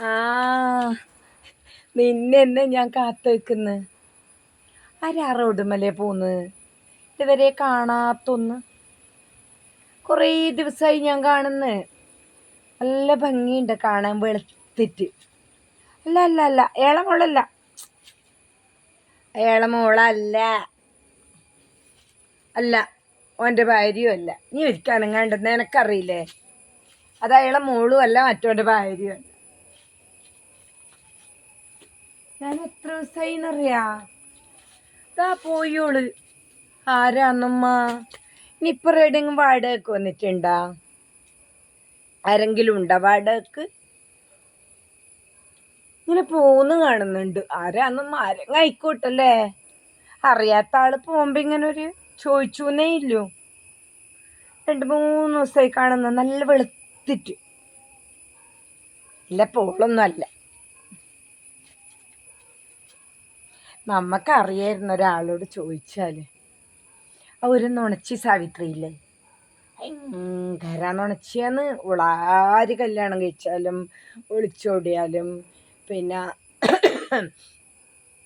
ആ നിന്നെന്നെ ഞാൻ കാത്തു വെക്കുന്നു ആരാ റോഡുമലേ പോന്ന്? ഇതുവരെ കാണാത്തൊന്ന്? കുറേ ദിവസമായി ഞാൻ കാണുന്നു. നല്ല ഭംഗിയുണ്ട് കാണാൻ വെളുത്തിട്ട്. അല്ല അല്ല അല്ല ഏളമോളല്ല. ഏളമോളല്ല. അല്ല ഓന്റെ ഭാര്യയും അല്ല. നീ ഒരിക്കലും കണ്ടെന്ന് എനക്കറിയില്ലേ? അത് മോളും അല്ല മറ്റോന്റെ ഭാര്യയും. അല്ല ഞാൻ എത്ര ദിവസമായിന്നറിയാ ഇതാ പോയോൾ. ആരാന്നമ്മ? ഇനിയിപ്പോൾ റേഡിങ് വാടകയ്ക്ക് വന്നിട്ടുണ്ടാ? ആരെങ്കിലും ഉണ്ടോ വാടകയ്ക്ക്? ഇങ്ങനെ പോന്ന് കാണുന്നുണ്ട്. ആരാന്നമ്മ? ആരെങ്കിലും ആയിക്കോട്ടല്ലേ? അറിയാത്ത ആൾ പോകുമ്പോ ഇങ്ങനെ ഒരു ചോദിച്ചൂന്നേ ഇല്ലോ. രണ്ട് മൂന്ന് ദിവസമായി കാണുന്ന. നല്ല വെളുത്തിട്ട്. ഇല്ല പോളൊന്നും അല്ല. നമുക്കറിയായിരുന്നു ഒരാളോട് ചോദിച്ചാൽ ആ ഒരു നുണച്ചി സാവിത്രിയില്ലേ? ഭയങ്കര നുണച്ചിയാന്ന് ഉളാര് കല്യാണം കഴിച്ചാലും ഒളിച്ചോടിയാലും പിന്നെ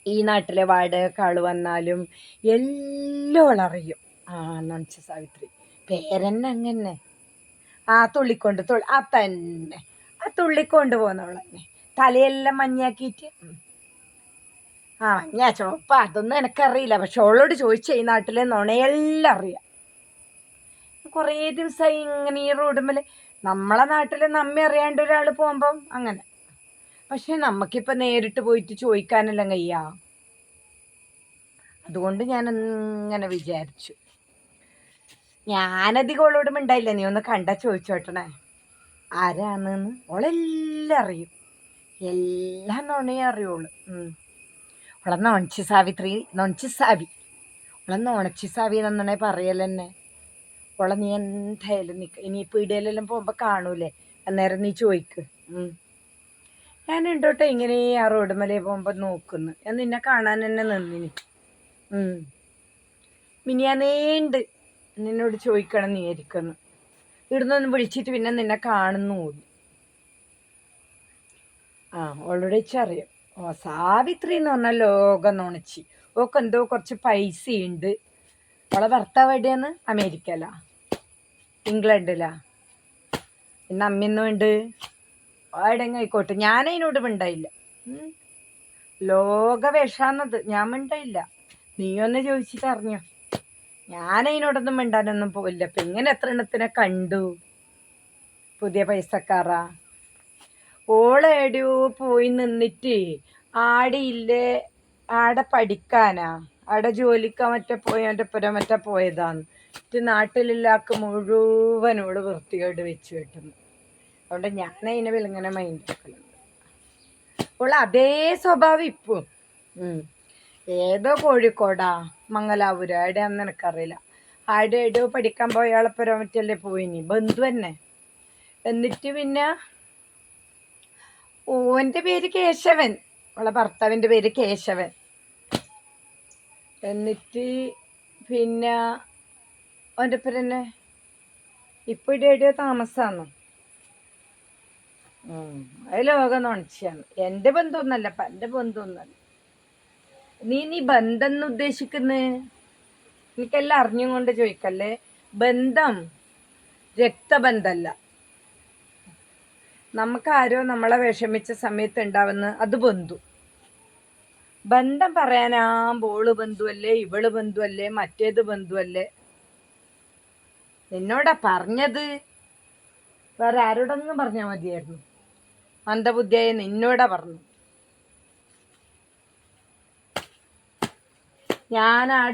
ഈ നാട്ടിലെ വാടകയ്ക്ക് ആൾ വന്നാലും എല്ലാം അറിയും. ആ നുണച്ച സാവിത്രി. പേരെന്നെ അങ്ങനെ ആ തുള്ളിക്കൊണ്ട് തുള്ളി ആ തന്നെ. ആ തുള്ളിക്കൊണ്ട് പോകുന്നവളെന്നെ തലയെല്ലാം മഞ്ഞാക്കിയിട്ട്. ആ ഞാൻ ചോപ്പ അതൊന്നും എനിക്കറിയില്ല. പക്ഷെ അവളോട് ചോദിച്ച ഈ നാട്ടിലെ നുണയെല്ലാം അറിയാം. കുറേ ദിവസമായി ഇങ്ങനെ ഈ റോഡുമ്മൽ നമ്മളെ നാട്ടിലെ നമ്മെ അറിയാണ്ട് ഒരാൾ പോകുമ്പം അങ്ങനെ. പക്ഷെ നമുക്കിപ്പോൾ നേരിട്ട് പോയിട്ട് ചോദിക്കാനെല്ലാം കയ്യാ അതുകൊണ്ട് ഞാൻ ഇങ്ങനെ വിചാരിച്ചു. ഞാനധികം അവളോട് മിണ്ടായില്ല. നീ ഒന്ന് കണ്ട ചോദിച്ചോട്ടണേ. ആരാണെന്ന് ഓളെല്ലാം അറിയും. എല്ലാം നുണയും അറിയുള്ളൂ അവളെ നൊണച്ചി സാവിത്രി നൊണച്ചി സാവി. ഇവിടെ നൊണച്ചി സാവി എന്നാണേ പറയലെന്നെ ഇവിടെ നീ എന്തായാലും നിൽക്ക ഇനി പീടികയിലെല്ലാം പോകുമ്പോൾ കാണൂലേ? അന്നേരം നീ ചോദിക്ക് ഞാൻ ഉണ്ടോട്ടെ ഇങ്ങനെ ആ റോഡുമലേ പോകുമ്പോൾ നോക്കുന്നു. ഞാൻ നിന്നെ കാണാൻ തന്നെ നിന്നിനി. മിനിയാനേണ്ട് നിന്നോട് ചോദിക്കണം നീ ഇരിക്കുന്നു ഇവിടുന്നൊന്ന് വിളിച്ചിട്ട് പിന്നെ നിന്നെ കാണുന്നു ആ ഓൾറെഡി വെച്ചറിയാം. ഓ സാവിത്രി എന്ന് പറഞ്ഞാൽ ലോകം നുണച്ചി ഓക്ക് എന്തോ കുറച്ച് പൈസയുണ്ട്. അവളെ ഭർത്താവ് എവിടെയാണ്? അമേരിക്കയിലാ. ഇംഗ്ലണ്ടിലാ. പിന്നെ അമ്മയൊന്നും ഉണ്ട് എവിടെങ്ങ ആയിക്കോട്ടെ. ഞാൻ അതിനോട് മിണ്ടായില്ല. ലോക വിഷാന്നത്. ഞാൻ മിണ്ടായില്ല. നീയൊന്ന് ചോദിച്ചിട്ട് അറിഞ്ഞോ? ഞാൻ അതിനോടൊന്നും മിണ്ടാനൊന്നും പോയില്ല ഇപ്പം ഇങ്ങനെ എത്ര എണ്ണത്തിനെ കണ്ടു? പുതിയ പൈസക്കാറാ ഓൾ എവിടെയോ പോയി നിന്നിട്ട് ആടിയില്ലേ ആടെ പഠിക്കാനാ ആടെ ജോലിക്കാ മറ്റേ പോയി അവന്റെ പുര മറ്റേ പോയതാന്ന്. എന്നിട്ട് നാട്ടിലില്ലാക്ക് മുഴുവനോട് വൃത്തിയോട് വെച്ച് കിട്ടുന്നു. അതുകൊണ്ട് ഞാൻ അതിനെ മൈൻഡ് ആക്കുന്നുണ്ട് ഓൾ അതേ സ്വഭാവം ഇപ്പം. ഏതോ കോഴിക്കോടാ മംഗലാപുരം എവിടെയാന്ന് എനിക്കറിയില്ല. ആടെ എവിടെയോ പഠിക്കാൻ പോയ ആളെ പുര മറ്റല്ലേ പോയിനി? ബന്ധു തന്നെ. എന്നിട്ട് പിന്നെ ഓന്റെ പേര് കേശവൻ. അവളെ ഭർത്താവിന്റെ പേര് കേശവൻ. എന്നിട്ട് പിന്നെ ഓന്റെ പേര് തന്നെ? ഇപ്പൊ ഇവിടെ എവിടെയോ താമസാന്നു. ഉം. അത് ലോകം നുണച്ചാണ് എന്റെ ബന്ധമൊന്നല്ല എന്റെ ബന്ധമൊന്നല്ല നീ നീ ബന്ധം എന്ന് ഉദ്ദേശിക്കുന്നത് എനിക്കെല്ലാം അറിഞ്ഞും കൊണ്ട് ചോദിക്കല്ലേ? ബന്ധം രക്തബന്ധമല്ല നമുക്കാരോ നമ്മളെ വിഷമിച്ച സമയത്ത് ഉണ്ടാവുന്ന അത് ബന്ധു. ബന്ധം പറയാനാ ബോൾ ബന്ധുവല്ലേ ഇവൾ ബന്ധുവല്ലേ മറ്റേത് ബന്ധുവല്ലേ? എന്നോടാ പറഞ്ഞത്. വേറെ ആരോടൊന്നും പറഞ്ഞാൽ മതിയായിരുന്നു. മന്ദബുദ്ധിയായ നിന്നോടാ പറഞ്ഞു.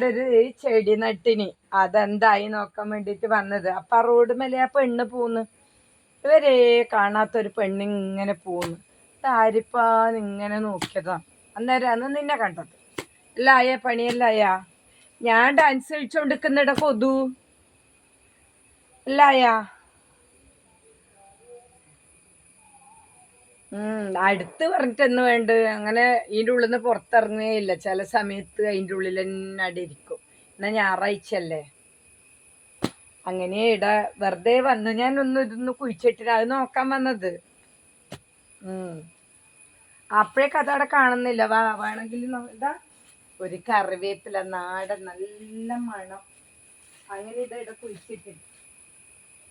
ഒരു ചെടി നട്ടിന്. അതെന്തായി നോക്കാൻ വേണ്ടിയിട്ട് വന്നത്? അപ്പൊ ആ റോഡ് മേലെ ആ പെണ്ണ് പോന്ന്. ഇവരെ കാണാത്തൊരു പെണ്ണിങ്ങനെ പോന്ന് ആരിപ്പാന്ന് ഇങ്ങനെ നോക്കിയതാ. അന്ന് നിന്നെ കണ്ടത്. അല്ലായ പണിയല്ലായ? ഞാൻ ഡാൻസ് കളിച്ചോണ്ടിരിക്കുന്നിട കൊതു. അല്ലായ അടുത്ത് പറഞ്ഞിട്ടൊന്നും വേണ്ട? അങ്ങനെ ഇതിന്റെ ഉള്ളിൽ നിന്ന് പുറത്തിറങ്ങുകയില്ല ചില സമയത്ത് അതിന്റെ ഉള്ളിൽ തന്നെ അടിയിരിക്കും. എന്നാൽ എന്നാ ഞായറാഴ്ച അല്ലേ അങ്ങനെ ഇട വെറുതെ വന്ന്. ഞാൻ ഒന്ന് ഇതൊന്ന് കുഴിച്ചിട്ടില്ല. അത് നോക്കാൻ വന്നത്. ഉം. അപ്പോഴേക്ക് അതവിടെ കാണുന്നില്ല. വാ വേണമെങ്കിൽ ഇതാ. ഒരു കറിവേപ്പില നാടൻ നല്ല മണം. അങ്ങനെ ഇതാ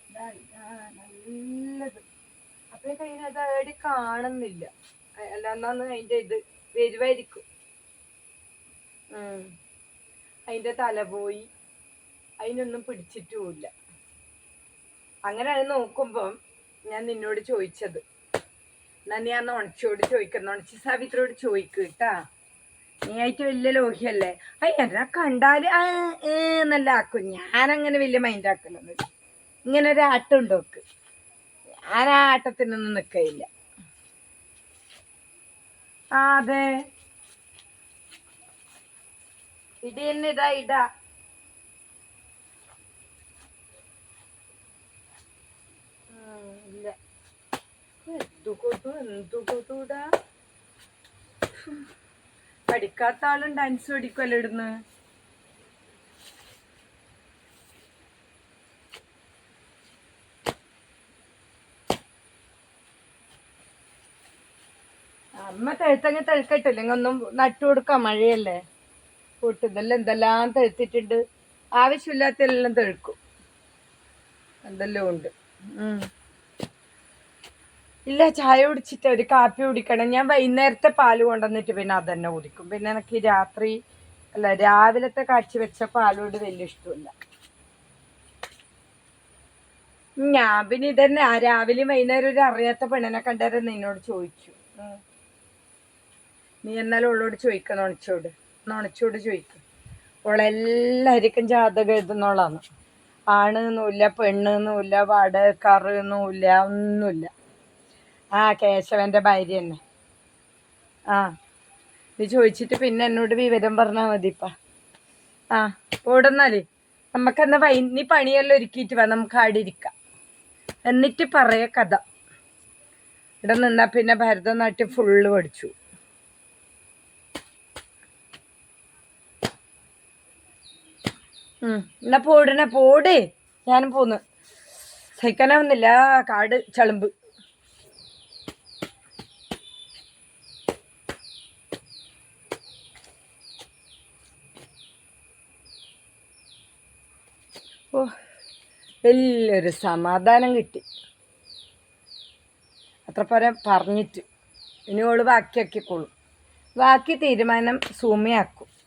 ഇതാ ഇതാ നല്ലത്. അപ്പോഴേക്ക് കഴിഞ്ഞ അത് അവിടെ കാണുന്നില്ല. അല്ല എന്നാന്ന് അതിന്റെ ഇത് വരുമായിരിക്കും. അതിന്റെ തല പോയി. അതിനൊന്നും പിടിച്ചിട്ടുമില്ല. അങ്ങനെ അത് നോക്കുമ്പം ഞാൻ നിന്നോട് ചോദിച്ചത്. എന്നാ നീ അന്ന് ഉണച്ചോട് ചോദിക്കുന്ന. ഉണച്ചി സാവിത്രിയോട് ചോദിക്കുക കേട്ടാ. നീ ആയിട്ട് വലിയ ലോഹിയല്ലേ? അയ്യ എന്നാ ഏ എന്നല്ല ആക്കും ഞാനങ്ങനെ വലിയ മൈൻഡ് ആക്കലൊന്നുമില്ല ഇങ്ങനെ ഒരു ആട്ടം ഉണ്ടോക്ക് ഞാൻ ആ ആട്ടത്തിനൊന്നും നിൽക്കയില്ല ആ അതെ. ഇടി ഇതാ ഇടാ ഉം, ഇല്ല എന്തു കൊതു എന്തു പഠിക്കാത്ത ആളും ഡാൻസ് പഠിക്കുമല്ലോ ഇടുന്ന്? അമ്മ തഴുത്തങ്ങ തഴുക്കട്ടെ അല്ലെങ്കിൽ ഒന്നും നട്ടു കൊടുക്കാം മഴയല്ലേ? കൂട്ടുന്നല്ല എന്തെല്ലാം തഴുത്തിട്ടുണ്ട് ആവശ്യമില്ലാത്ത എല്ലാം തഴുക്കും എന്തെല്ലാം ഉണ്ട്. ഇല്ല ചായ കുടിച്ചിട്ട് ഒരു കാപ്പി കുടിക്കണം. ഞാൻ വൈകുന്നേരത്തെ പാൽ കൊണ്ടുവന്നിട്ട് പിന്നെ അതന്നെ കുടിക്കും. പിന്നെ എനിക്ക് രാത്രി അല്ല രാവിലത്തെ കാച്ചി വെച്ച പാലോട് വലിയ ഇഷ്ടമില്ല. ഞാൻ പിന്നെ ഇതന്നെ ആ രാവിലെയും വൈകുന്നേരം ഒരു അറിയാത്ത പെണ്ണിനെ കണ്ടാരെ നിന്നോട് ചോദിച്ചു. നീ എന്നാലും ഉള്ളോട് ചോദിക്ക നുണച്ചോട്. നുണച്ചോട് ചോദിക്കും. ഓളെല്ലാവർക്കും ജാതകം എഴുതുന്നോളാണ് ആണെന്നുമില്ല പെണ്ണെന്നുമില്ല വടക്കാറെന്നുമില്ല ഒന്നുമില്ല ആ കേശവന്റെ ഭാര്യ തന്നെ. ആ ഇത് ചോദിച്ചിട്ട് പിന്നെ എന്നോട് വിവരം പറഞ്ഞാൽ മതിപ്പ. ആ ഓടുന്നാലേ നമുക്കെന്നാ വൈ നീ പണിയെല്ലാം ഒരുക്കിയിട്ട് വാ നമുക്ക് ആടെ ഇരിക്കാം. എന്നിട്ട് പറയ കഥ. ഇവിടെ നിന്നാ പിന്നെ ഭരതനാട്യം ഫുള്ള് പഠിച്ചു. ഉം. എന്നാ പോടണേ പോടേ. ഞാനും പോന്ന്. സഹിക്കാനാവുന്നില്ല കാട് ചളുമ്പ് ഓ വലിയൊരു സമാധാനം കിട്ടി. അത്ര പരം പറഞ്ഞിട്ട്. ഇനി ഓൾ ബാക്കിയാക്കിക്കോളും. ബാക്കി തീരുമാനം സൂമയാക്കും.